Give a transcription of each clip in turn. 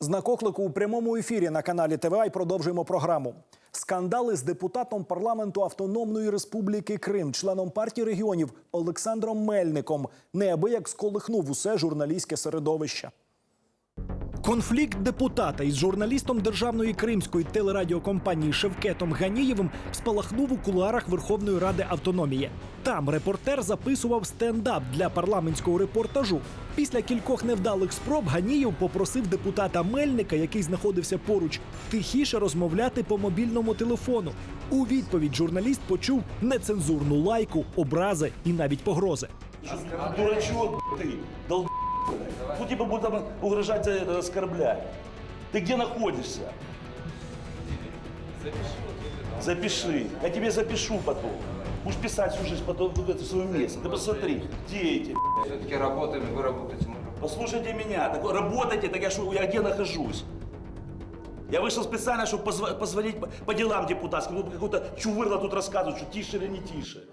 Знак оклику у прямому ефірі на каналі ТВА і продовжуємо програму. Скандали з депутатом парламенту Автономної Республіки Крим, членом партії регіонів Олександром Мельником, неабияк сколихнув усе журналістське середовище. Конфлікт депутата із журналістом державної кримської телерадіокомпанії Шевкетом Ганієвим спалахнув у кулуарах Верховної Ради автономії. Там репортер записував стендап для парламентського репортажу. Після кількох невдалих спроб Ганієв попросив депутата Мельника, який знаходився поруч, тихіше розмовляти по мобільному телефону. У відповідь журналіст почув нецензурну лайку, образи і навіть погрози. Дурачок ты, дол... Ну типа будет там угрожать, э, оскорблять. Ты где находишься? Запиши. Я тебе запишу потом. Будешь писать всю жизнь потом в это свое место. Ты посмотри, где эти. Все-таки работаем, и вы работаете. Мы Послушайте меня. Так, работайте, так я, шо, я где нахожусь? Я вышел специально, чтобы позв- позвонить по, по делам депутатским. Тут какой-то чувырло тут рассказывает, что тише или не тише.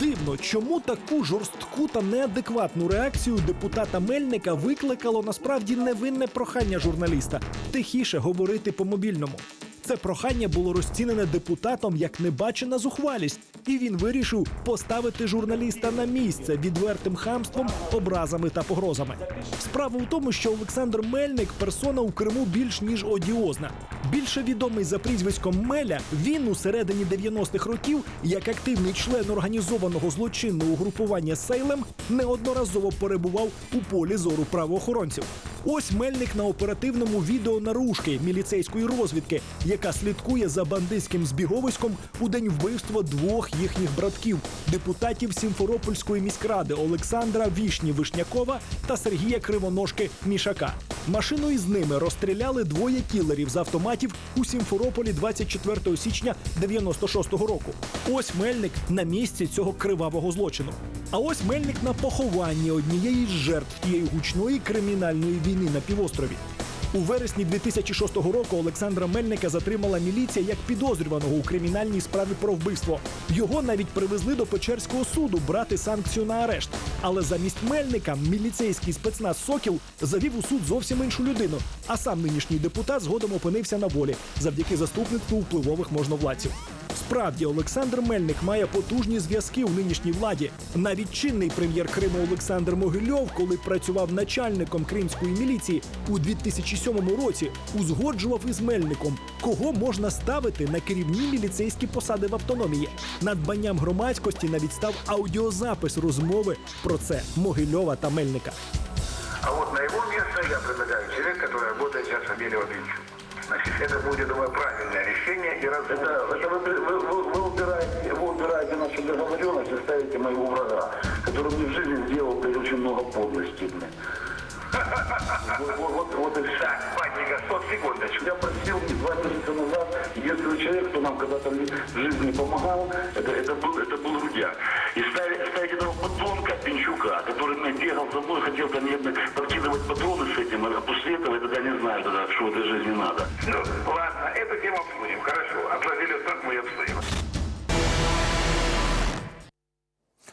Дивно, чому таку жорстку та неадекватну реакцію депутата Мельника викликало насправді невинне прохання журналіста тихіше говорити по мобільному. Це прохання було розцінене депутатом як небачена зухвалість, і він вирішив поставити журналіста на місце відвертим хамством, образами та погрозами. Справа у тому, що Олександр Мельник персона у Криму більш ніж одіозна. Більше відомий за прізвиськом Меля, він у середині 90-х років, як активний член організованого злочинного угрупування Сейлем, неодноразово перебував у полі зору правоохоронців. Ось мельник на оперативному відео наружки міліцейської розвідки, яка слідкує за бандитським збіговиськом у день вбивства двох їхніх братків депутатів Сімферопольської міськради Олександра Вішні Вишнякова та Сергія Кривоножки Мішака. Машину із ними розстріляли двоє кілерів з автоматів у Сімферополі 24 січня 96-го року. Ось мельник на місці цього кривавого злочину. А ось мельник на похованні однієї з жертв тієї гучної кримінальної війни на півострові. У вересні 2006 року Олександра Мельника затримала міліція як підозрюваного у кримінальній справі про вбивство. Його навіть привезли до Печерського суду брати санкцію на арешт. Але замість Мельника міліцейський спецназ Сокіл завів у суд зовсім іншу людину. А сам нинішній депутат згодом опинився на волі завдяки заступництву впливових можновладців. Справді, Олександр Мельник має потужні зв'язки у нинішній владі. Навіть чинний прем'єр Криму Олександр Могильов, коли працював начальником кримської міліції у 2007 році, узгоджував із Мельником, кого можна ставити на керівні міліцейські посади в автономії. Надбанням громадськості навіть став аудіозапис розмови про це Могильова та Мельника. А вот на его место я предлагаю человек, который работает сейчас в Амелио Винчу. Значит, это будет, думаю, правильное И раз это, это вы, вы, вы, вы убираете, вы убираете нашу договоренность и ставите моего врага, который мне в жизни сделал блядь, очень много подлости. блядь. Вот, вот, вот, вот и все. Так, паника, 100 секундочку. Я просил два месяца назад, единственный человек, кто нам когда-то в жизни помогал, это, это, был, это был Рудя. И ставить, ставить этого подонка Пинчука, который меня бегал за мной, хотел ко мне подкидывать патроны с этим, а после этого я тогда не знаю, тогда, что в этой жизни надо. Ну, ладно,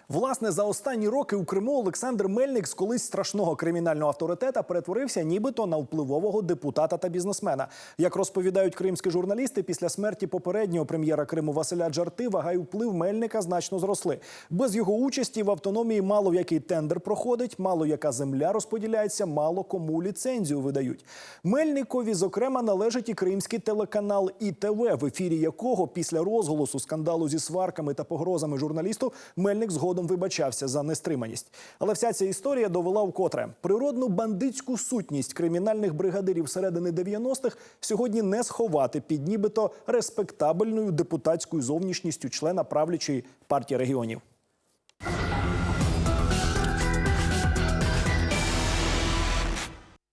Власне, за останні роки у Криму Олександр Мельник з колись страшного кримінального авторитета перетворився нібито на впливового депутата та бізнесмена. Як розповідають кримські журналісти, після смерті попереднього прем'єра Криму Василя Джарти вага й вплив Мельника значно зросли. Без його участі в автономії мало який тендер проходить, мало яка земля розподіляється, мало кому ліцензію видають. Мельникові, зокрема, належить і кримський телеканал ІТВ, в ефірі якого після розголосу скандалу зі сварками та погрозами журналісту Мельник згодом вибачався за нестриманість. Але вся ця історія довела вкотре природну бандитську сутність кримінальних бригадирів середини 90-х сьогодні не сховати під нібито респектабельною депутатською зовнішністю члена правлячої партії регіонів.